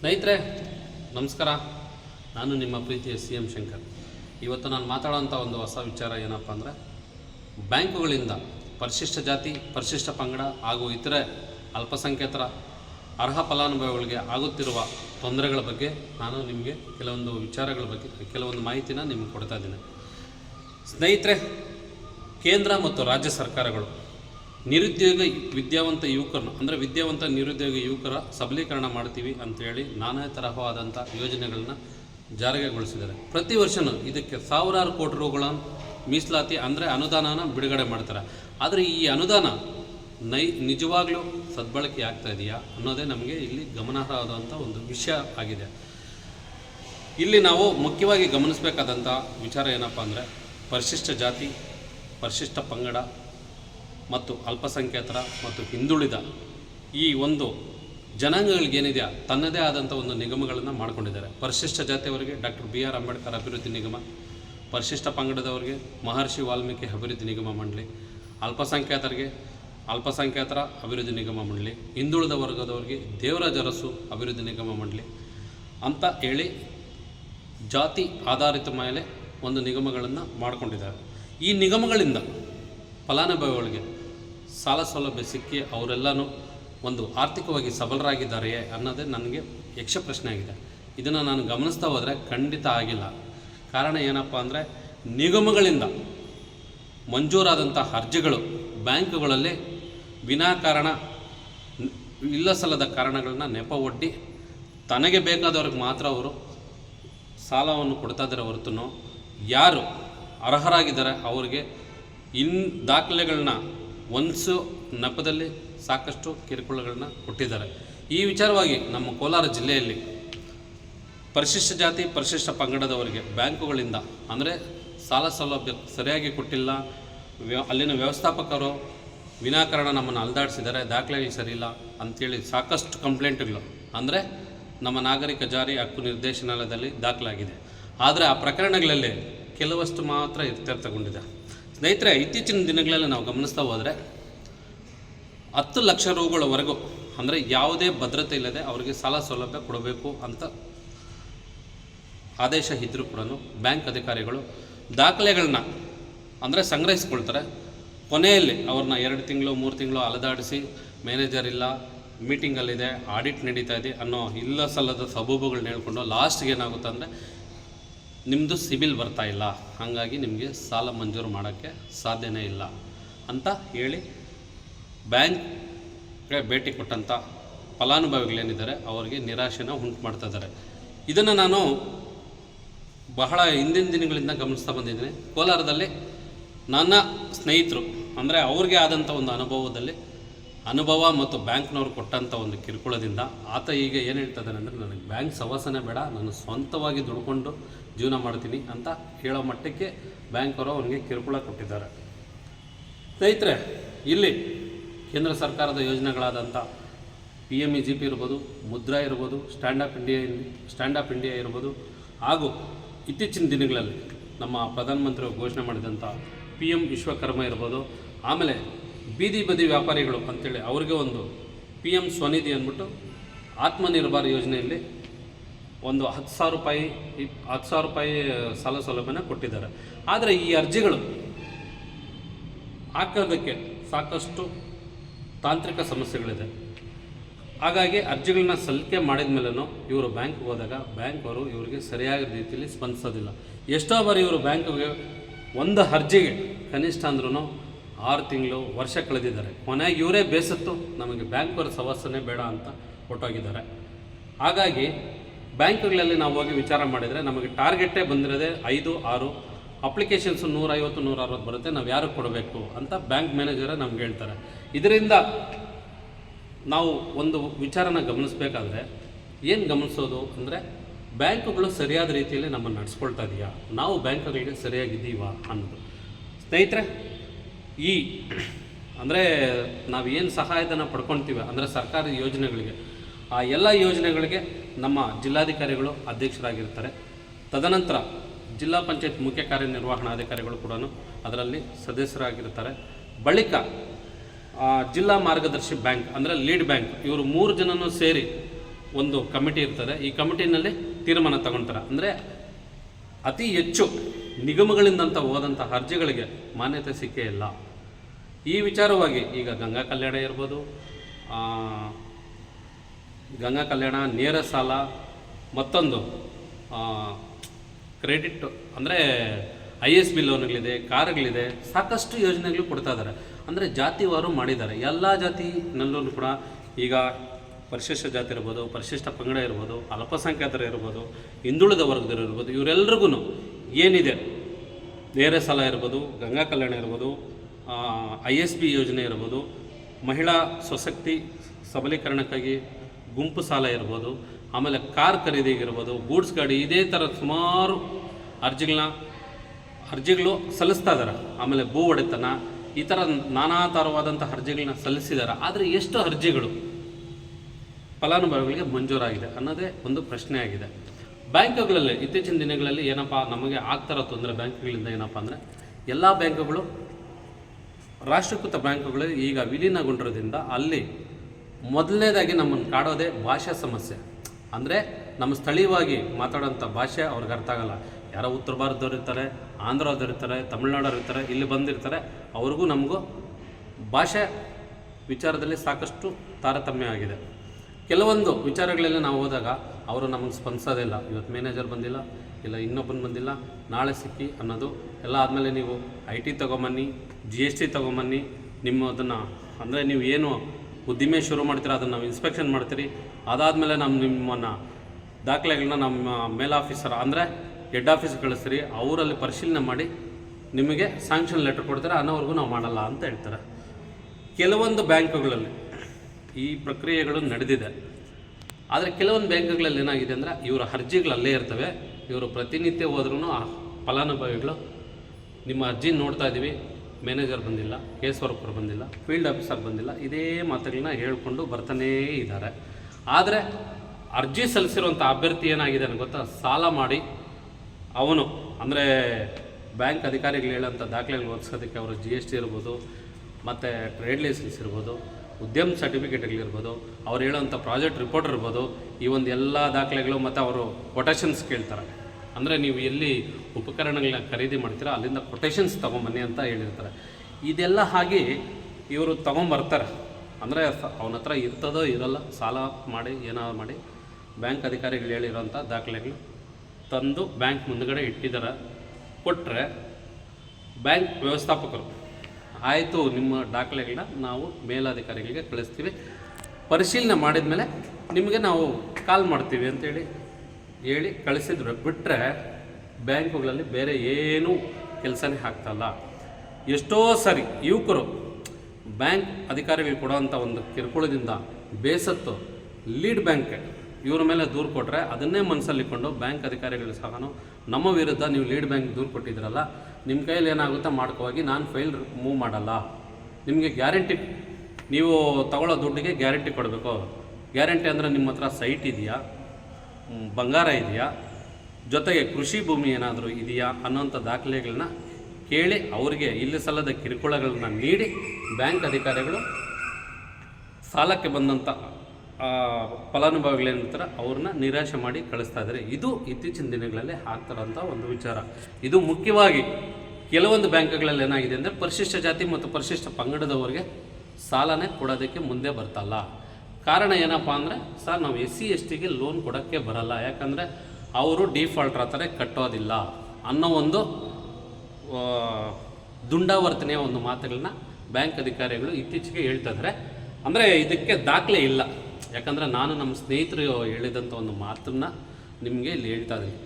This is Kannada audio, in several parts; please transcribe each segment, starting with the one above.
ಸ್ನೇಹಿತರೆ, ನಮಸ್ಕಾರ. ನಾನು ನಿಮ್ಮ ಪ್ರೀತಿಯ ಸಿ ಎಂ ಶಂಕರ್. ಇವತ್ತು ನಾನು ಮಾತಾಡೋಂಥ ಒಂದು ಹೊಸ ವಿಚಾರ ಏನಪ್ಪ ಅಂದರೆ, ಬ್ಯಾಂಕುಗಳಿಂದ ಪರಿಶಿಷ್ಟ ಜಾತಿ, ಪರಿಶಿಷ್ಟ ಪಂಗಡ ಹಾಗೂ ಇತರೆ ಅಲ್ಪಸಂಖ್ಯಾತರ ಅರ್ಹ ಫಲಾನುಭವಿಗಳಿಗೆ ಆಗುತ್ತಿರುವ ತೊಂದರೆಗಳ ಬಗ್ಗೆ ನಾನು ನಿಮಗೆ ಕೆಲವೊಂದು ವಿಚಾರಗಳ ಬಗ್ಗೆ, ಕೆಲವೊಂದು ಮಾಹಿತಿನ ನಿಮಗೆ ಕೊಡ್ತಾ ಇದ್ದೀನಿ. ಸ್ನೇಹಿತರೆ, ಕೇಂದ್ರ ಮತ್ತು ರಾಜ್ಯ ಸರ್ಕಾರಗಳು ನಿರುದ್ಯೋಗ ವಿದ್ಯಾವಂತ ಯುವಕರನ್ನು, ಅಂದರೆ ವಿದ್ಯಾವಂತ ನಿರುದ್ಯೋಗ ಯುವಕರ ಸಬಲೀಕರಣ ಮಾಡ್ತೀವಿ ಅಂತೇಳಿ ನಾನಾ ತರಹವಾದಂಥ ಯೋಜನೆಗಳನ್ನ ಜಾರಿಗೆಗೊಳಿಸಿದ್ದಾರೆ ಪ್ರತಿ ವರ್ಷವೂ ಇದಕ್ಕೆ ಸಾವಿರಾರು ಕೋಟಿ ರೂಗಳ ಮೀಸಲಾತಿ ಅಂದರೆ ಅನುದಾನನ ಬಿಡುಗಡೆ ಮಾಡ್ತಾರೆ. ಆದರೆ ಈ ಅನುದಾನ ನೈ, ನಿಜವಾಗ್ಲೂ ಸದ್ಬಳಕೆ ಆಗ್ತಾ ಇದೆಯಾ ಅನ್ನೋದೇ ನಮಗೆ ಇಲ್ಲಿ ಗಮನಾರ್ಹವಾದಂಥ ಒಂದು ವಿಷಯ ಆಗಿದೆ. ಇಲ್ಲಿ ನಾವು ಮುಖ್ಯವಾಗಿ ಗಮನಿಸಬೇಕಾದಂಥ ವಿಚಾರ ಏನಪ್ಪ ಅಂದರೆ ಪರಿಶಿಷ್ಟ ಜಾತಿ, ಪರಿಶಿಷ್ಟ ಪಂಗಡ ಮತ್ತು ಅಲ್ಪಸಂಖ್ಯಾತರ ಮತ್ತು ಹಿಂದುಳಿದ ಈ ಒಂದು ಜನಾಂಗಗಳಿಗೇನಿದೆಯಾ ತನ್ನದೇ ಆದಂಥ ಒಂದು ನಿಗಮಗಳನ್ನು ಮಾಡಿಕೊಂಡಿದ್ದಾರೆ. ಪರಿಶಿಷ್ಟ ಜಾತಿಯವರಿಗೆ ಡಾಕ್ಟರ್ ಬಿ ಆರ್ ಅಂಬೇಡ್ಕರ್ ಅಭಿವೃದ್ಧಿ ನಿಗಮ, ಪರಿಶಿಷ್ಟ ಪಂಗಡದವರಿಗೆ ಮಹರ್ಷಿ ವಾಲ್ಮೀಕಿ ಅಭಿವೃದ್ಧಿ ನಿಗಮ ಮಂಡಳಿ, ಅಲ್ಪಸಂಖ್ಯಾತರಿಗೆ ಅಲ್ಪಸಂಖ್ಯಾತರ ಅಭಿವೃದ್ಧಿ ನಿಗಮ ಮಂಡಳಿ, ಹಿಂದುಳಿದ ವರ್ಗದವರಿಗೆ ದೇವರಾಜ ಅರಸು ಅಭಿವೃದ್ಧಿ ನಿಗಮ ಮಂಡಳಿ ಅಂತ ಹೇಳಿ ಜಾತಿ ಆಧಾರಿತ ಮೇಲೆ ಒಂದು ನಿಗಮಗಳನ್ನು ಮಾಡಿಕೊಂಡಿದ್ದಾರೆ. ಈ ನಿಗಮಗಳಿಂದ ಫಲಾನುಭವಿಗಳಿಗೆ ಸಾಲ ಸೌಲಭ್ಯ ಸಿಕ್ಕಿ ಅವರೆಲ್ಲನೂ ಒಂದು ಆರ್ಥಿಕವಾಗಿ ಸಬಲರಾಗಿದ್ದಾರೆಯೇ ಅನ್ನೋದೇ ನನಗೆ ಯಕ್ಷ ಪ್ರಶ್ನೆ ಆಗಿದೆ ಇದನ್ನು ನಾನು ಗಮನಿಸ್ತಾ ಹೋದರೆ ಖಂಡಿತ ಆಗಿಲ್ಲ. ಕಾರಣ ಏನಪ್ಪ ಅಂದರೆ ನಿಗಮಗಳಿಂದ ಮಂಜೂರಾದಂಥ ಅರ್ಜಿಗಳು ಬ್ಯಾಂಕುಗಳಲ್ಲಿ ವಿನಾಕಾರಣ ಇಲ್ಲ ಸಲ್ಲದ ಕಾರಣಗಳನ್ನ ನೆಪ ಒಡ್ಡಿ ತನಗೆ ಬೇಕಾದವ್ರಿಗೆ ಮಾತ್ರ ಅವರು ಸಾಲವನ್ನು ಕೊಡ್ತಾ ಇದ್ದಾರೆ ಹೊರತು ಯಾರು ಅರ್ಹರಾಗಿದ್ದಾರೆ ಅವರಿಗೆ ಇನ್ ದಾಖಲೆಗಳನ್ನ ಹೊಂದಿಸೋ ನೆಪದಲ್ಲಿ ಸಾಕಷ್ಟು ಕಿರುಕುಳಗಳನ್ನ ಕೊಟ್ಟಿದ್ದಾರೆ ಈ ವಿಚಾರವಾಗಿ ನಮ್ಮ ಕೋಲಾರ ಜಿಲ್ಲೆಯಲ್ಲಿ ಪರಿಶಿಷ್ಟ ಜಾತಿ, ಪರಿಶಿಷ್ಟ ಪಂಗಡದವರಿಗೆ ಬ್ಯಾಂಕುಗಳಿಂದ, ಅಂದರೆ ಸಾಲ ಸೌಲಭ್ಯ ಸರಿಯಾಗಿ ಕೊಟ್ಟಿಲ್ಲ ಅಲ್ಲಿನ ವ್ಯವಸ್ಥಾಪಕರು ವಿನಾಕಾರಣ ನಮ್ಮನ್ನು ಅಲ್ದಾಡಿಸಿದ್ದಾರೆ, ದಾಖಲೆಗಳು ಸರಿಯಿಲ್ಲ ಅಂಥೇಳಿ ಸಾಕಷ್ಟು ಕಂಪ್ಲೇಂಟ್ಗಳು, ಅಂದರೆ ನಮ್ಮ ನಾಗರಿಕ ಜಾರಿ ಹಕ್ಕು ನಿರ್ದೇಶನಾಲಯದಲ್ಲಿ ದಾಖಲಾಗಿದೆ. ಆದರೆ ಆ ಪ್ರಕರಣಗಳಲ್ಲಿ ಕೆಲವಷ್ಟು ಮಾತ್ರ ಇತ್ಯರ್ಥಗೊಂಡಿದೆ. ಸ್ನೇಹಿತರೆ, ಇತ್ತೀಚಿನ ದಿನಗಳಲ್ಲಿ ನಾವು ಗಮನಿಸ್ತಾ ಹೋದರೆ ಹತ್ತು ಲಕ್ಷ ರೂಗಳವರೆಗೂ ಅಂದರೆ ಯಾವುದೇ ಭದ್ರತೆ ಇಲ್ಲದೆ ಅವರಿಗೆ ಸಾಲ ಸೌಲಭ್ಯ ಕೊಡಬೇಕು ಅಂತ ಆದೇಶ ಇದ್ದರೂ ಕೂಡ ಬ್ಯಾಂಕ್ ಅಧಿಕಾರಿಗಳು ದಾಖಲೆಗಳನ್ನ ಅಂದರೆ ಸಂಗ್ರಹಿಸ್ಕೊಳ್ತಾರೆ. ಕೊನೆಯಲ್ಲಿ ಅವ್ರನ್ನ ಎರಡು ತಿಂಗಳು, ಮೂರು ತಿಂಗಳು ಅಲದಾಡಿಸಿ ಮ್ಯಾನೇಜರ್ ಇಲ್ಲ, ಮೀಟಿಂಗಲ್ಲಿದೆ, ಆಡಿಟ್ ನಡೀತಾ ಇದೆ ಅನ್ನೋ ಇಲ್ಲ ಸಲ್ಲದ ಸಬೂಬುಗಳನ್ನ ಹೇಳ್ಕೊಂಡು ಲಾಸ್ಟ್ಗೆ ಏನಾಗುತ್ತೆ ಅಂದರೆ ನಿಮ್ಮದು ಸಿಬಿಲ್ ಬರ್ತಾ ಇಲ್ಲ, ಹಾಗಾಗಿ ನಿಮಗೆ ಸಾಲ ಮಂಜೂರು ಮಾಡೋಕ್ಕೆ ಸಾಧ್ಯನೇ ಇಲ್ಲ ಅಂತ ಹೇಳಿ ಬ್ಯಾಂಕ್ಗೆ ಭೇಟಿ ಕೊಟ್ಟಂಥ ಫಲಾನುಭವಿಗಳೇನಿದ್ದಾರೆ, ಅವರಿಗೆ ನಿರಾಶೆನ ಉಂಟು ಮಾಡ್ತಾ ಇದ್ದಾರೆ. ಇದನ್ನು ನಾನು ಬಹಳ ಹಿಂದಿನ ದಿನಗಳಿಂದ ಗಮನಿಸ್ತಾ ಬಂದಿದ್ದೀನಿ. ಕೋಲಾರದಲ್ಲಿ ನನ್ನ ಸ್ನೇಹಿತರು, ಅಂದರೆ ಅವ್ರಿಗೆ ಆದಂಥ ಒಂದು ಅನುಭವದಲ್ಲಿ ಅನುಭವ ಮತ್ತು ಬ್ಯಾಂಕ್ನವ್ರು ಕೊಟ್ಟಂಥ ಒಂದು ಕಿರುಕುಳದಿಂದ ಆತ ಈಗ ಏನು ಹೇಳ್ತಾ ಇದ್ದಾನೆ ಅಂದರೆ, ನನಗೆ ಬ್ಯಾಂಕ್ ಸವಾಸನೆ ಬೇಡ, ನಾನು ಸ್ವಂತವಾಗಿ ದುಡ್ಕೊಂಡು ಜೀವನ ಮಾಡ್ತೀನಿ ಅಂತ ಹೇಳೋ ಮಟ್ಟಕ್ಕೆ ಬ್ಯಾಂಕವರು ಅವನಿಗೆ ಕಿರುಕುಳ ಕೊಟ್ಟಿದ್ದಾರೆ. ಸ್ನೇಹಿತರೆ, ಇಲ್ಲಿ ಕೇಂದ್ರ ಸರ್ಕಾರದ ಯೋಜನೆಗಳಾದಂಥ P M E G P ಇರ್ಬೋದು, ಮುದ್ರಾ ಇರ್ಬೋದು ಸ್ಟ್ಯಾಂಡಪ್ ಇಂಡಿಯಾ ಸ್ಟ್ಯಾಂಡಪ್ ಇಂಡಿಯಾ ಇರ್ಬೋದು, ಹಾಗೂ ಇತ್ತೀಚಿನ ದಿನಗಳಲ್ಲಿ ನಮ್ಮ ಪ್ರಧಾನಮಂತ್ರಿಯವರು ಘೋಷಣೆ ಮಾಡಿದಂಥ ಪಿ ಎಂ ವಿಶ್ವಕರ್ಮ ಇರ್ಬೋದು, ಆಮೇಲೆ ಬೀದಿ ಬದಿ ವ್ಯಾಪಾರಿಗಳು ಅಂತೇಳಿ ಅವ್ರಿಗೆ ಒಂದು ಪಿ ಎಂ ಸ್ವನಿಧಿ ಅಂದ್ಬಿಟ್ಟು ಆತ್ಮನಿರ್ಭರ್ ಯೋಜನೆಯಲ್ಲಿ ಒಂದು ಹತ್ತು ಸಾವಿರ ರೂಪಾಯಿ, ಹತ್ತು ಸಾವಿರ ರೂಪಾಯಿ ಸಾಲ ಸೌಲಭ್ಯನ ಕೊಟ್ಟಿದ್ದಾರೆ. ಆದರೆ ಈ ಅರ್ಜಿಗಳು ಹಾಕೋದಕ್ಕೆ ಸಾಕಷ್ಟು ತಾಂತ್ರಿಕ ಸಮಸ್ಯೆಗಳಿದೆ. ಹಾಗಾಗಿ ಅರ್ಜಿಗಳನ್ನ ಸಲ್ಲಿಕೆ ಮಾಡಿದ ಮೇಲೂ ಇವರು ಬ್ಯಾಂಕ್ಗೆ ಹೋದಾಗ ಬ್ಯಾಂಕ್ ಅವರು ಇವರಿಗೆ ಸರಿಯಾದ ರೀತಿಯಲ್ಲಿ ಸ್ಪಂದಿಸೋದಿಲ್ಲ. ಎಷ್ಟೋ ಬಾರಿ ಇವರು ಬ್ಯಾಂಕ್ಗೆ ಒಂದು ಅರ್ಜಿಗೆ ಕನಿಷ್ಠ ಅಂದ್ರೂ ಆರು ತಿಂಗಳು ವರ್ಷ ಕಳೆದಿದ್ದಾರೆ. ಕೊನೆಗೆ ಇವರೇ ಬೇಸತ್ತು ನಮಗೆ ಬ್ಯಾಂಕ್ ಅವ್ರ ಸವಸ್ಸನೆ ಬೇಡ ಅಂತ ಹೊಟ್ಟೋಗಿದ್ದಾರೆ ಹಾಗಾಗಿ ಬ್ಯಾಂಕ್ಗಳಲ್ಲಿ ನಾವು ಹೋಗಿ ವಿಚಾರ ಮಾಡಿದರೆ ನಮಗೆ ಟಾರ್ಗೆಟೇ ಬಂದಿರೋದೇ ಐದು, ಆರು, ಅಪ್ಲಿಕೇಶನ್ಸು ನೂರೈವತ್ತು ನೂರ ಅರವತ್ತು ಬರುತ್ತೆ, ನಾವು ಯಾರು ಕೊಡಬೇಕು ಅಂತ ಬ್ಯಾಂಕ್ ಮ್ಯಾನೇಜರೇ ನಮ್ಗೆ ಹೇಳ್ತಾರೆ. ಇದರಿಂದ ನಾವು ಒಂದು ವಿಚಾರನ ಗಮನಿಸಬೇಕಾದ್ರೆ ಏನು ಗಮನಿಸೋದು ಅಂದರೆ ಬ್ಯಾಂಕುಗಳು ಸರಿಯಾದ ರೀತಿಯಲ್ಲಿ ನಮ್ಮನ್ನು ನಡೆಸ್ಕೊಳ್ತಾ ಇದೆಯಾ? ನಾವು ಬ್ಯಾಂಕ್ಗಳಿಗೆ ಸರಿಯಾಗಿದ್ದೀವಾ ಅನ್ನೋದು. ಸ್ನೇಹಿತರೆ ಈ ಅಂದರೆ ನಾವು ಏನು ಸಹಾಯಧನ ಪಡ್ಕೊಳ್ತೀವಿ ಅಂದರೆ ಸರ್ಕಾರಿ ಯೋಜನೆಗಳಿಗೆ, ಆ ಎಲ್ಲ ಯೋಜನೆಗಳಿಗೆ ನಮ್ಮ ಜಿಲ್ಲಾಧಿಕಾರಿಗಳು ಅಧ್ಯಕ್ಷರಾಗಿರ್ತಾರೆ. ತದನಂತರ ಜಿಲ್ಲಾ ಪಂಚಾಯತ್ ಮುಖ್ಯ ಕಾರ್ಯನಿರ್ವಹಣಾಧಿಕಾರಿಗಳು ಕೂಡ ಅದರಲ್ಲಿ ಸದಸ್ಯರಾಗಿರ್ತಾರೆ. ಬಳಿಕ ಜಿಲ್ಲಾ ಮಾರ್ಗದರ್ಶಿ ಬ್ಯಾಂಕ್ ಅಂದರೆ ಲೀಡ್ ಬ್ಯಾಂಕ್ ಇವರು ಮೂರು ಜನನೂ ಸೇರಿ ಒಂದು ಕಮಿಟಿ ಇರ್ತದೆ. ಈ ಕಮಿಟಿನಲ್ಲಿ ತೀರ್ಮಾನ ತಗೊಳ್ತಾರೆ ಅಂದರೆ ಅತಿ ಹೆಚ್ಚು ನಿಗಮಗಳಿಂದಂತ ಹೋದಂಥ ಅರ್ಜಿಗಳಿಗೆ ಮಾನ್ಯತೆ ಸಿಕ್ಕೇ ಇಲ್ಲ. ಈ ವಿಚಾರವಾಗಿ ಈಗ ಗಂಗಾ ಕಲ್ಯಾಣ ಇರ್ಬೋದು ಗಂಗಾ ಕಲ್ಯಾಣ ನೇರ ಸಾಲ, ಮತ್ತೊಂದು ಕ್ರೆಡಿಟ್ ಅಂದರೆ ಐ ಎಸ್ ಬಿ ಲೋನ್ಗಳಿದೆ, ಕಾರ್ಗಳಿದೆ, ಸಾಕಷ್ಟು ಯೋಜನೆಗಳು ಕೊಡ್ತಾ ಇದ್ದಾರೆ ಅಂದರೆ ಜಾತಿವಾರು ಮಾಡಿದ್ದಾರೆ. ಎಲ್ಲ ಜಾತಿನಲ್ಲೂ ಕೂಡ ಈಗ ಪರಿಶಿಷ್ಟ ಜಾತಿ ಇರ್ಬೋದು, ಪರಿಶಿಷ್ಟ ಪಂಗಡ ಇರ್ಬೋದು, ಅಲ್ಪಸಂಖ್ಯಾತರು ಇರ್ಬೋದು, ಹಿಂದುಳಿದ ವರ್ಗದವರು ಇರ್ಬೋದು ಇವರೆಲ್ರಿಗೂ ಏನಿದೆ? ನೇರ ಸಾಲ ಇರ್ಬೋದು, ಗಂಗಾ ಕಲ್ಯಾಣ ಇರ್ಬೋದು ಐ ಎಸ್ ಬಿ ಯೋಜನೆ ಇರ್ಬೋದು, ಮಹಿಳಾ ಸ್ವಶಕ್ತಿ ಸಬಲೀಕರಣಕ್ಕಾಗಿ ಗುಂಪು ಸಾಲ ಇರ್ಬೋದು, ಆಮೇಲೆ ಕಾರ್ ಖರೀದಿಗಿರ್ಬೋದು, ಗೂಡ್ಸ್ ಗಾಡಿ, ಇದೇ ಥರ ಸುಮಾರು ಅರ್ಜಿಗಳನ್ನ, ಅರ್ಜಿಗಳು ಸಲ್ಲಿಸ್ತಾ ಇದ್ದಾರೆ ಆಮೇಲೆ ಭೂ ಒಡೆತನ, ಈ ಥರ ನಾನಾ ಥರವಾದಂಥ ಅರ್ಜಿಗಳನ್ನ ಸಲ್ಲಿಸಿದ್ದಾರೆ ಆದರೆ ಎಷ್ಟು ಅರ್ಜಿಗಳು ಫಲಾನುಭವಿಗಳಿಗೆ ಮಂಜೂರಾಗಿದೆ ಅನ್ನೋದೇ ಒಂದು ಪ್ರಶ್ನೆ ಆಗಿದೆ. ಬ್ಯಾಂಕುಗಳಲ್ಲಿ ಇತ್ತೀಚಿನ ದಿನಗಳಲ್ಲಿ ಏನಪ್ಪ, ನಮಗೆ ಆಗ್ತಾರೋ ತೊಂದರೆ ಬ್ಯಾಂಕ್ಗಳಿಂದ ಏನಪ್ಪ ಅಂದರೆ, ಎಲ್ಲ ಬ್ಯಾಂಕುಗಳು ರಾಷ್ಟ್ರೀಕೃತ ಬ್ಯಾಂಕುಗಳು ಈಗ ವಿಲೀನಗೊಂಡಿರೋದ್ರಿಂದ ಅಲ್ಲಿ ಮೊದಲನೇದಾಗಿ ನಮ್ಮನ್ನು ಕಾಡೋದೇ ಭಾಷಾ ಸಮಸ್ಯೆ. ಅಂದರೆ ನಮ್ಮ ಸ್ಥಳೀಯವಾಗಿ ಮಾತಾಡೋಂಥ ಭಾಷೆ ಅವ್ರಿಗೆ ಅರ್ಥ ಆಗಲ್ಲ. ಯಾರೋ ಉತ್ತರ ಭಾರತದವ್ರು ಇರ್ತಾರೆ, ಆಂಧ್ರದವ್ರು ಇರ್ತಾರೆ, ತಮಿಳ್ನಾಡವ್ರು ಇರ್ತಾರೆ, ಇಲ್ಲಿ ಬಂದಿರ್ತಾರೆ. ಅವ್ರಿಗೂ ನಮಗೂ ಭಾಷೆ ವಿಚಾರದಲ್ಲಿ ಸಾಕಷ್ಟು ತಾರತಮ್ಯ ಆಗಿದೆ. ಕೆಲವೊಂದು ವಿಚಾರಗಳಲ್ಲಿ ನಾವು ಹೋದಾಗ ಅವರು ನಮಗೆ ಸ್ಪಂದಿಸೋದಿಲ್ಲ ಇವತ್ತು ಮ್ಯಾನೇಜರ್ ಬಂದಿಲ್ಲ. ಇಲ್ಲ ಇನ್ನೊಬ್ಬನು ಬಂದಿಲ್ಲ, ನಾಳೆ ಸಿಕ್ಕಿ ಅನ್ನೋದು. ಎಲ್ಲ ಆದಮೇಲೆ ನೀವು ಐ ಟಿ ತೊಗೊಂಬನ್ನಿ ಜಿ ಎಸ್ ಟಿ ತೊಗೊಂಬನ್ನಿ, ನಿಮ್ಮ ಅದನ್ನು, ಅಂದರೆ ನೀವು ಏನು ಉದ್ದಿಮೆ ಶುರು ಮಾಡ್ತೀರ, ಅದನ್ನು ನಾವು ಇನ್ಸ್ಪೆಕ್ಷನ್ ಮಾಡ್ತೀರಿ. ಅದಾದಮೇಲೆ ನಮ್ಮ ನಿಮ್ಮನ್ನು ದಾಖಲೆಗಳನ್ನ ನಮ್ಮ ಮೇಲ್ ಆಫೀಸರ್ ಅಂದರೆ ಹೆಡ್ ಆಫೀಸ್ ಕಳಿಸ್ತೀರಿ ಅವರಲ್ಲಿ ಪರಿಶೀಲನೆ ಮಾಡಿ ನಿಮಗೆ ಸ್ಯಾಂಕ್ಷನ್ ಲೆಟರ್ ಕೊಡ್ತಾರೆ, ಅನ್ನೋವರೆಗೂ ನಾವು ಮಾಡಲ್ಲ ಅಂತ ಹೇಳ್ತಾರೆ. ಕೆಲವೊಂದು ಬ್ಯಾಂಕುಗಳಲ್ಲಿ ಈ ಪ್ರಕ್ರಿಯೆಗಳು ನಡೆದಿದೆ. ಆದರೆ ಕೆಲವೊಂದು ಬ್ಯಾಂಕ್ಗಳಲ್ಲಿ ಏನಾಗಿದೆ ಅಂದರೆ, ಇವರ ಅರ್ಜಿಗಳಲ್ಲೇ ಇರ್ತವೆ. ಇವರು ಪ್ರತಿನಿತ್ಯ ಹೋದ್ರೂ ಆ ಫಲಾನುಭವಿಗಳು ನಿಮ್ಮ ಅರ್ಜಿ ನೋಡ್ತಾ ಇದ್ದೀವಿ, ಮ್ಯಾನೇಜರ್ ಬಂದಿಲ್ಲ, ಕೇಸ್ ವರ್ಕರ್ ಬಂದಿಲ್ಲ, ಫೀಲ್ಡ್ ಆಫೀಸರ್ ಬಂದಿಲ್ಲ, ಇದೇ ಮಾತುಗಳನ್ನ ಹೇಳ್ಕೊಂಡು ಬರ್ತಾನೇ ಇದ್ದಾರೆ. ಆದರೆ ಅರ್ಜಿ ಸಲ್ಲಿಸಿರುವಂಥ ಅಭ್ಯರ್ಥಿ ಏನಾಗಿದೆ ಅಂತ ಗೊತ್ತಾ? ಸಾಲ ಮಾಡಿ ಅವನು, ಅಂದರೆ ಬ್ಯಾಂಕ್ ಅಧಿಕಾರಿಗಳು ಹೇಳೋಂಥ ದಾಖಲೆಗಳು ಒದಗಿಸೋದಕ್ಕೆ ಅವರು ಜಿ ಎಸ್ ಟಿ ಇರ್ಬೋದು, ಮತ್ತು ಟ್ರೇಡ್ ಲೈಸೆನ್ಸ್ ಇರ್ಬೋದು, ಉದ್ಯಮ ಸರ್ಟಿಫಿಕೇಟ್ಗಳಿರ್ಬೋದು ಅವ್ರು ಹೇಳೋಂಥ ಪ್ರಾಜೆಕ್ಟ್ ರಿಪೋರ್ಟ್ ಇರ್ಬೋದು, ಈ ಒಂದು ಎಲ್ಲ ದಾಖಲೆಗಳು ಮತ್ತು ಅವರು ಕೊಟೇಷನ್ಸ್ ಕೇಳ್ತಾರೆ. ಅಂದರೆ ನೀವು ಎಲ್ಲಿ ಉಪಕರಣಗಳನ್ನ ಖರೀದಿ ಮಾಡ್ತೀರಾ ಅಲ್ಲಿಂದ ಕೊಟೇಶನ್ಸ್ ತೊಗೊಂಬನ್ನಿ ಅಂತ ಹೇಳಿರ್ತಾರೆ. ಇದೆಲ್ಲ ಹಾಗೆ ಇವರು ತೊಗೊಂಬರ್ತಾರೆ. ಅಂದರೆ ಅವನ ಹತ್ರ ಇರ್ತದೋ ಇರಲ್ಲ, ಸಾಲ ಮಾಡಿ, ಏನಾದ್ರು ಮಾಡಿ, ಬ್ಯಾಂಕ್ ಅಧಿಕಾರಿಗಳು ಹೇಳಿರೋಂಥ ದಾಖಲೆಗಳು ತಂದು ಬ್ಯಾಂಕ್ ಮುಂದುಗಡೆ ಇಟ್ಟಿದ್ದಾರೆ ಕೊಟ್ಟರೆ ಬ್ಯಾಂಕ್ ವ್ಯವಸ್ಥಾಪಕರು, ಆಯಿತು, ನಿಮ್ಮ ದಾಖಲೆಗಳನ್ನ ನಾವು ಮೇಲಾಧಿಕಾರಿಗಳಿಗೆ ಕಳಿಸ್ತೀವಿ. ಪರಿಶೀಲನೆ ಮಾಡಿದ ಮೇಲೆ ನಿಮಗೆ ನಾವು ಕಾಲ್ ಮಾಡ್ತೀವಿ ಅಂತೇಳಿ ಹೇಳಿ ಕಳಿಸಿದ್ರು. ಬಿಟ್ಟರೆ ಬ್ಯಾಂಕುಗಳಲ್ಲಿ ಬೇರೆ ಏನೂ ಕೆಲಸನೇ ಹಾಕ್ತಲ್ಲ ಎಷ್ಟೋ ಸರಿ ಯುವಕರು ಬ್ಯಾಂಕ್ ಅಧಿಕಾರಿಗಳು ಕೊಡೋವಂಥ ಒಂದು ಕಿರುಕುಳದಿಂದ ಬೇಸತ್ತು ಲೀಡ್ ಬ್ಯಾಂಕ್ ಇವ್ರ ಮೇಲೆ ದೂರು ಕೊಟ್ಟರೆ ಅದನ್ನೇ ಮನಸ್ಸಲ್ಲಿಕೊಂಡು ಬ್ಯಾಂಕ್ ಅಧಿಕಾರಿಗಳು ಸಹ ನಮ್ಮ ವಿರುದ್ಧ ನೀವು ಲೀಡ್ ಬ್ಯಾಂಕ್ ದೂರು ಕೊಟ್ಟಿದ್ದೀರಲ್ಲ ನಿಮ್ಮ ಕೈಯಲ್ಲಿ ಏನಾಗುತ್ತೋ ಮಾಡ್ಕೋವಾಗಿ ನಾನು ಫೈಲ್ ಮೂವ್ ಮಾಡಲ್ಲ. ನಿಮಗೆ ಗ್ಯಾರಂಟಿ ನೀವು ತಗೊಳ್ಳೋ ದುಡ್ಡಿಗೆ ಗ್ಯಾರಂಟಿ ಕೊಡಬೇಕು. ಗ್ಯಾರಂಟಿ ಅಂದರೆ ನಿಮ್ಮ ಹತ್ರ ಸೈಟ್ ಇದೆಯಾ? ಬಂಗಾರ ಇದೆಯಾ? ಜೊತೆಗೆ ಕೃಷಿ ಭೂಮಿ ಏನಾದರೂ ಇದೆಯಾ ಅನ್ನೋಂಥ ದಾಖಲೆಗಳನ್ನ ಕೇಳಿ ಅವರಿಗೆ ಇಲ್ಲಿ ಸಲ್ಲದ ಕಿರುಕುಳಗಳನ್ನ ನೀಡಿ ಬ್ಯಾಂಕ್ ಅಧಿಕಾರಿಗಳು ಸಾಲಕ್ಕೆ ಬಂದಂಥ ಆ, ಫಲಾನುಭವಿಗಳೇನಿರ್ತಾರೆ ಅವ್ರನ್ನ ನಿರಾಶೆ ಮಾಡಿ ಕಳಿಸ್ತಾ ಇದ್ದಾರೆ ಇದು ಇತ್ತೀಚಿನ ದಿನಗಳಲ್ಲಿ ಆಗ್ತಾರಂಥ ಒಂದು ವಿಚಾರ. ಇದು ಮುಖ್ಯವಾಗಿ ಕೆಲವೊಂದು ಬ್ಯಾಂಕ್ಗಳಲ್ಲಿ ಏನಾಗಿದೆ ಅಂದರೆ ಪರಿಶಿಷ್ಟ ಜಾತಿ ಮತ್ತು ಪರಿಶಿಷ್ಟ ಪಂಗಡದವರಿಗೆ ಸಾಲನೇ ಕೊಡೋದಕ್ಕೆ ಮುಂದೆ ಬರ್ತಲ್ಲ ಕಾರಣ ಏನಪ್ಪ ಅಂದರೆ ಸರ್ ನಾವು ಎಸ್ ಸಿ ಎಸ್ ಟಿಗೆ ಲೋನ್ ಕೊಡೋಕ್ಕೆ ಬರಲ್ಲ. ಯಾಕಂದರೆ ಅವರು ಡಿಫಾಲ್ಟ್ರ್ ಥರ ಕಟ್ಟೋದಿಲ್ಲ ಅನ್ನೋ ಒಂದು ಆ, ದುಂಡಾವರ್ತನೆಯ ಒಂದು ಮಾತುಗಳನ್ನ ಬ್ಯಾಂಕ್ ಅಧಿಕಾರಿಗಳು ಇತ್ತೀಚೆಗೆ ಹೇಳ್ತಾ ಇದ್ದಾರೆ ಅಂದರೆ ಇದಕ್ಕೆ ದಾಖಲೆ ಇಲ್ಲ. ಯಾಕಂದರೆ ನಾನು ನಮ್ಮ ಸ್ನೇಹಿತರು ಹೇಳಿದಂಥ ಒಂದು ಮಾತನ್ನು ನಿಮಗೆ ಇಲ್ಲಿ ಹೇಳ್ತಾ ಇದ್ದೀನಿ.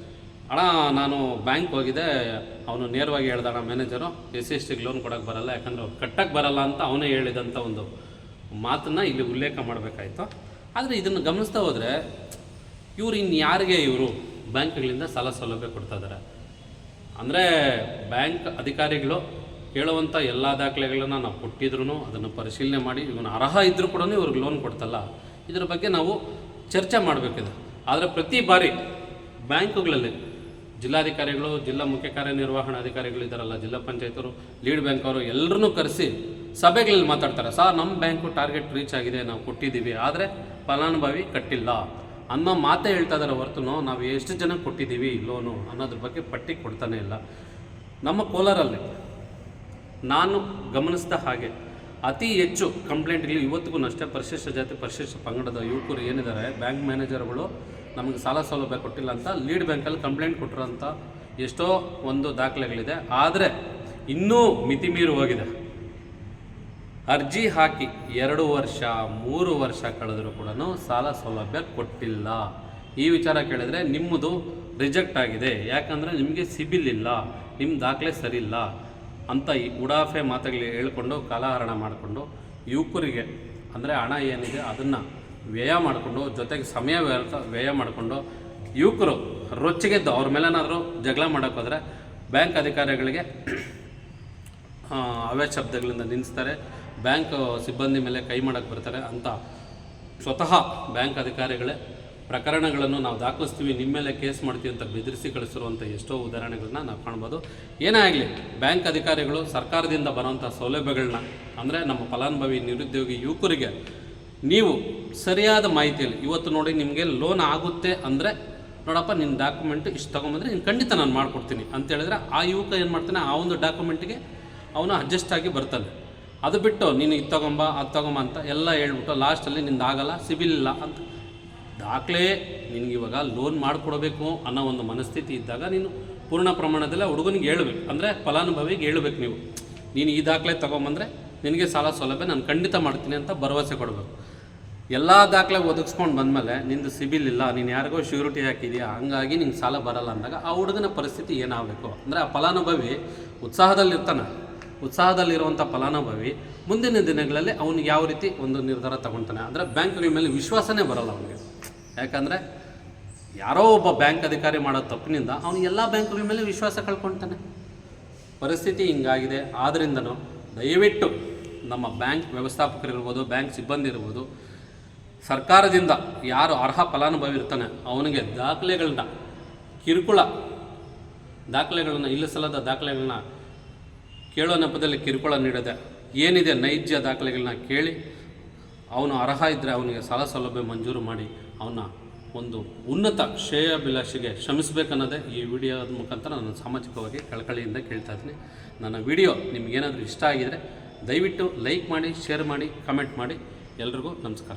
ಅಣ್ಣ ನಾನು ಬ್ಯಾಂಕ್ ಹೋಗಿದ್ದೆ ಅವನು ನೇರವಾಗಿ ಹೇಳ್ದಣ್ಣ ಮ್ಯಾನೇಜರು ಎಸ್ ಸಿ ಎಸ್ ಟಿಗೆ ಲೋನ್ ಕೊಡೋಕ್ಕೆ ಬರಲ್ಲ. ಯಾಕಂದ್ರೆ ಅವ್ರು ಕಟ್ಟಕ್ಕೆ ಬರಲ್ಲ ಅಂತ ಅವನೇ ಹೇಳಿದಂಥ ಒಂದು ಮಾತನ್ನ ಇಲ್ಲಿ ಉಲ್ಲೇಖ ಮಾಡಬೇಕಾಯ್ತು. ಆದರೆ ಇದನ್ನು ಗಮನಿಸ್ತಾ ಹೋದರೆ, ಇವರು ಇನ್ನು ಯಾರಿಗೆ ಇವರು? ಬ್ಯಾಂಕ್ಗಳಿಂದ ಸಾಲ ಸೌಲಭ್ಯ ಕೊಡ್ತಾ ಇದ್ದಾರೆ ಅಂದರೆ ಬ್ಯಾಂಕ್ ಅಧಿಕಾರಿಗಳು ಕೇಳುವಂಥ ಎಲ್ಲ ದಾಖಲೆಗಳನ್ನು ನಾವು ಕೊಟ್ಟಿದ್ರು ಅದನ್ನು ಪರಿಶೀಲನೆ ಮಾಡಿ, ಇವನು ಅರ್ಹ ಇದ್ದರೂ ಕೂಡ ಇವ್ರಿಗೆ ಲೋನ್ ಕೊಡ್ತಲ್ಲ. ಇದ್ರ ಬಗ್ಗೆ ನಾವು ಚರ್ಚೆ ಮಾಡಬೇಕಿದೆ. ಆದರೆ ಪ್ರತಿ ಬಾರಿ ಬ್ಯಾಂಕುಗಳಲ್ಲಿ ಜಿಲ್ಲಾಧಿಕಾರಿಗಳು, ಜಿಲ್ಲಾ ಮುಖ್ಯ ಕಾರ್ಯನಿರ್ವಹಣಾಧಿಕಾರಿಗಳು ಇದ್ದಾರಲ್ಲ ಜಿಲ್ಲಾ ಪಂಚಾಯತರು, ಲೀಡ್ ಬ್ಯಾಂಕ್ ಅವರು ಎಲ್ಲರನ್ನೂ ಕರೆಸಿ ಸಭೆಗಳಲ್ಲಿ ಮಾತಾಡ್ತಾರೆ, ಸರ್, ನಮ್ಮ ಬ್ಯಾಂಕು ಟಾರ್ಗೆಟ್ ರೀಚ್ ಆಗಿದೆ, ನಾವು ಕೊಟ್ಟಿದ್ದೀವಿ, ಆದರೆ ಫಲಾನುಭವಿ ಕಟ್ಟಿಲ್ಲ. ಅನ್ನೋ ಮಾತೇ ಹೇಳ್ತಾ ಇದ್ದಾರೆ ಹೊರತು ನಾವು ಎಷ್ಟು ಜನ ಕೊಟ್ಟಿದ್ದೀವಿ ಲೋನು? ಅನ್ನೋದ್ರ ಬಗ್ಗೆ ಪಟ್ಟಿ ಕೊಡ್ತಾನೆ ಇಲ್ಲ. ನಮ್ಮ ಕೋಲಾರಲ್ಲಿ ನಾನು ಗಮನಿಸಿದ ಹಾಗೆ, ಅತಿ ಹೆಚ್ಚು ಕಂಪ್ಲೇಂಟ್ಗಳು ಇವತ್ತಿಗೂ ಅಷ್ಟೇ, ಪರಿಶಿಷ್ಟ ಜಾತಿ, ಪರಿಶಿಷ್ಟ ಪಂಗಡದ ಯುವಕರು ಏನಿದ್ದಾರೆ, ಬ್ಯಾಂಕ್ ಮ್ಯಾನೇಜರ್ಗಳು ನಮಗೆ ಸಾಲ ಸೌಲಭ್ಯ ಕೊಟ್ಟಿಲ್ಲ ಅಂತ, ಲೀಡ್ ಬ್ಯಾಂಕಲ್ಲಿ ಕಂಪ್ಲೇಂಟ್ ಕೊಟ್ಟಿರೋಂಥ ಎಷ್ಟೋ ಒಂದು ದಾಖಲೆಗಳಿದೆ, ಆದರೆ ಇನ್ನೂ ಮಿತಿ ಮೀರಿ ಹೋಗಿದೆ. ಅರ್ಜಿ ಹಾಕಿ ಎರಡು ವರ್ಷ, ಮೂರು ವರ್ಷ ಕಳೆದರೂ ಕೂಡ ಸಾಲ ಸೌಲಭ್ಯ ಕೊಟ್ಟಿಲ್ಲ. ಈ ವಿಚಾರ ಕೇಳಿದರೆ ನಿಮ್ಮದು ರಿಜೆಕ್ಟ್ ಆಗಿದೆ. ಯಾಕಂದರೆ ನಿಮಗೆ ಸಿಬಿಲ್ ಇಲ್ಲ ನಿಮ್ಮ ದಾಖಲೆ ಸರಿ ಇಲ್ಲ ಅಂತ ಈ ಉಡಾಫೆ ಮಾತುಗಳು ಹೇಳ್ಕೊಂಡು, ಕಾಲಹರಣ ಮಾಡಿಕೊಂಡು ಯುವಕರಿಗೆ ಅಂದರೆ ಹಣ ಏನಿದೆ ಅದನ್ನು ವ್ಯಯ ಮಾಡಿಕೊಂಡು, ಜೊತೆಗೆ ಸಮಯ ವ್ಯರ್ಥ ವ್ಯಯ ಮಾಡಿಕೊಂಡು ಯುವಕರು ರೊಚ್ಚಿಗೆದ್ದು ಅವ್ರ ಮೇಲೇನಾದರೂ ಜಗಳ ಮಾಡೋಕ್ಕೋದ್ರೆ ಬ್ಯಾಂಕ್ ಅಧಿಕಾರಿಗಳಿಗೆ ಅವೇ ಶಬ್ದಗಳಿಂದ ನಿಲ್ಲಿಸ್ತಾರೆ ಬ್ಯಾಂಕ್ ಸಿಬ್ಬಂದಿ ಮೇಲೆ ಕೈ ಮಾಡಕ್ಕೆ ಬರ್ತಾರೆ ಅಂತ ಸ್ವತಃ ಬ್ಯಾಂಕ್ ಅಧಿಕಾರಿಗಳೇ ಪ್ರಕರಣಗಳನ್ನು ನಾವು ದಾಖಲಿಸ್ತೀವಿ ನಿಮ್ಮ ಮೇಲೆ ಕೇಸ್ ಮಾಡ್ತೀವಿ ಅಂತ ಬೆದರಿಸಿ ಕಳಿಸಿರುವಂಥ ಎಷ್ಟೋ ಉದಾಹರಣೆಗಳನ್ನ ನಾವು ಕಾಣ್ಬೋದು. ಏನೇ ಆಗಲಿ, ಬ್ಯಾಂಕ್ ಅಧಿಕಾರಿಗಳು ಸರ್ಕಾರದಿಂದ ಬರುವಂಥ ಸೌಲಭ್ಯಗಳನ್ನ ಅಂದರೆ ನಮ್ಮ ಫಲಾನುಭವಿ ನಿರುದ್ಯೋಗಿ ಯುವಕರಿಗೆ ನೀವು ಸರಿಯಾದ ಮಾಹಿತಿಯಲ್ಲಿ, ಇವತ್ತು ನೋಡಿ ನಿಮಗೆ ಲೋನ್ ಆಗುತ್ತೆ ಅಂದರೆ, ನೋಡಪ್ಪ ನಿನ್ನ ಡಾಕ್ಯುಮೆಂಟ್ ಇಷ್ಟು ತೊಗೊಂಬಂದರೆ ನೀನು ಖಂಡಿತ ನಾನು ಮಾಡಿಕೊಡ್ತೀನಿ. ಅಂತ ಹೇಳಿದ್ರೆ ಆ ಯುವಕ ಏನು ಮಾಡ್ತಾನೆ, ಆ ಒಂದು ಡಾಕ್ಯುಮೆಂಟ್ಗೆ ಅವನು ಅಡ್ಜಸ್ಟ್ ಆಗಿ ಬರ್ತಾನೆ. ಅದು ಬಿಟ್ಟು ನೀನು ಇದು ತಗೊಂಬ, ಅದು ತಗೊಂಬ ಅಂತ ಎಲ್ಲ ಹೇಳ್ಬಿಟ್ಟು ಲಾಸ್ಟಲ್ಲಿ ನಿಂದು ಆಗಲ್ಲ ಸಿಬಿಲ್ ಇಲ್ಲ ಅಂತ. ದಾಖಲೆ ನಿನಗಿವಾಗ ಲೋನ್ ಮಾಡಿಕೊಡ್ಬೇಕು ಅನ್ನೋ ಒಂದು ಮನಸ್ಥಿತಿ ಇದ್ದಾಗ ನೀನು ಪೂರ್ಣ ಪ್ರಮಾಣದಲ್ಲಿ ಹುಡುಗನಿಗೆ ಹೇಳ್ಬೇಕು. ಅಂದರೆ ಫಲಾನುಭವಿಗೆ ಹೇಳ್ಬೇಕು ನೀವು. ನೀನು ಈ ದಾಖಲೆ ತೊಗೊಂಬಂದರೆ ನಿನಗೆ ಸಾಲ ಸೌಲಭ್ಯ ನಾನು ಖಂಡಿತ ಮಾಡ್ತೀನಿ ಅಂತ ಭರವಸೆ ಕೊಡಬೇಕು. ಎಲ್ಲ ದಾಖಲೆ ಒದಗಿಸ್ಕೊಂಡು ಬಂದಮೇಲೆ ನಿಂದು ಸಿಬಿಲ್ ಇಲ್ಲ, ನೀನು ಯಾರಿಗೋ ಶ್ಯೂರಿಟಿ ಹಾಕಿದೆಯಾ, ಹಂಗಾಗಿ ನಿಂಗೆ ಸಾಲ ಬರಲ್ಲ ಅಂದಾಗ ಆ ಹುಡುಗನ ಪರಿಸ್ಥಿತಿ ಏನಾಗಬೇಕು? ಅಂದರೆ ಆ ಫಲಾನುಭವಿ ಉತ್ಸಾಹದಲ್ಲಿರ್ತಾನೆ. ಉತ್ಸಾಹದಲ್ಲಿರುವಂಥ ಫಲಾನುಭವಿ ಮುಂದಿನ ದಿನಗಳಲ್ಲಿ ಅವನಿಗೆ ಯಾವ ರೀತಿ ಒಂದು ನಿರ್ಧಾರ ತಗೊಳ್ತಾನೆ ಅಂದರೆ ಬ್ಯಾಂಕ್ಗಳ ಮೇಲೆ ವಿಶ್ವಾಸನೇ ಬರಲ್ಲ ಅವನಿಗೆ. ಯಾಕಂದರೆ ಯಾರೋ ಒಬ್ಬ ಬ್ಯಾಂಕ್ ಅಧಿಕಾರಿ ಮಾಡೋ ತಪ್ಪಿನಿಂದ ಅವನು ಎಲ್ಲ ಬ್ಯಾಂಕ್ಗಳ ಮೇಲೆ ವಿಶ್ವಾಸ ಕಳ್ಕೊಳ್ತಾನೆ ಪರಿಸ್ಥಿತಿ ಹಿಂಗಾಗಿದೆ. ಆದ್ದರಿಂದನೂ ದಯವಿಟ್ಟು ನಮ್ಮ ಬ್ಯಾಂಕ್ ವ್ಯವಸ್ಥಾಪಕರಿರ್ಬೋದು ಬ್ಯಾಂಕ್ ಸಿಬ್ಬಂದಿ ಇರ್ಬೋದು ಸರ್ಕಾರದಿಂದ ಯಾರು ಅರ್ಹ ಫಲಾನುಭವಿ ಇರ್ತಾನೆ, ಅವನಿಗೆ ದಾಖಲೆಗಳನ್ನ ಕಿರುಕುಳ ದಾಖಲೆಗಳನ್ನ ಇಲ್ಲಿಸಲಾದ ದಾಖಲೆಗಳನ್ನ ಕೇಳೋ ನೆಪದಲ್ಲಿ ಕಿರುಕುಳ ನೀಡದೆ ಏನಿದೆ ನೈಜ ದಾಖಲೆಗಳನ್ನ ಕೇಳಿ ಅವನು ಅರ್ಹ ಇದ್ದರೆ ಅವನಿಗೆ ಸಾಲ ಸೌಲಭ್ಯ ಮಂಜೂರು ಮಾಡಿ ಅವನ ಒಂದು ಉನ್ನತ ಶ್ರೇಯಾಭಿಲಾಷೆಗೆ ಶ್ರಮಿಸಬೇಕನ್ನೋದೇ ಈ ವಿಡಿಯೋದ ಮುಖಾಂತರ ನಾನು ಸಾಮಾಜಿಕವಾಗಿ ಕಳಕಳಿಯಿಂದ ಕೇಳ್ತಾ ಇದ್ದೀನಿ. ನನ್ನ ವಿಡಿಯೋ ನಿಮಗೇನಾದರೂ ಇಷ್ಟ ಆಗಿದರೆ ದಯವಿಟ್ಟು ಲೈಕ್ ಮಾಡಿ, ಶೇರ್ ಮಾಡಿ ಕಮೆಂಟ್ ಮಾಡಿ. ಎಲ್ರಿಗೂ ನಮಸ್ಕಾರ.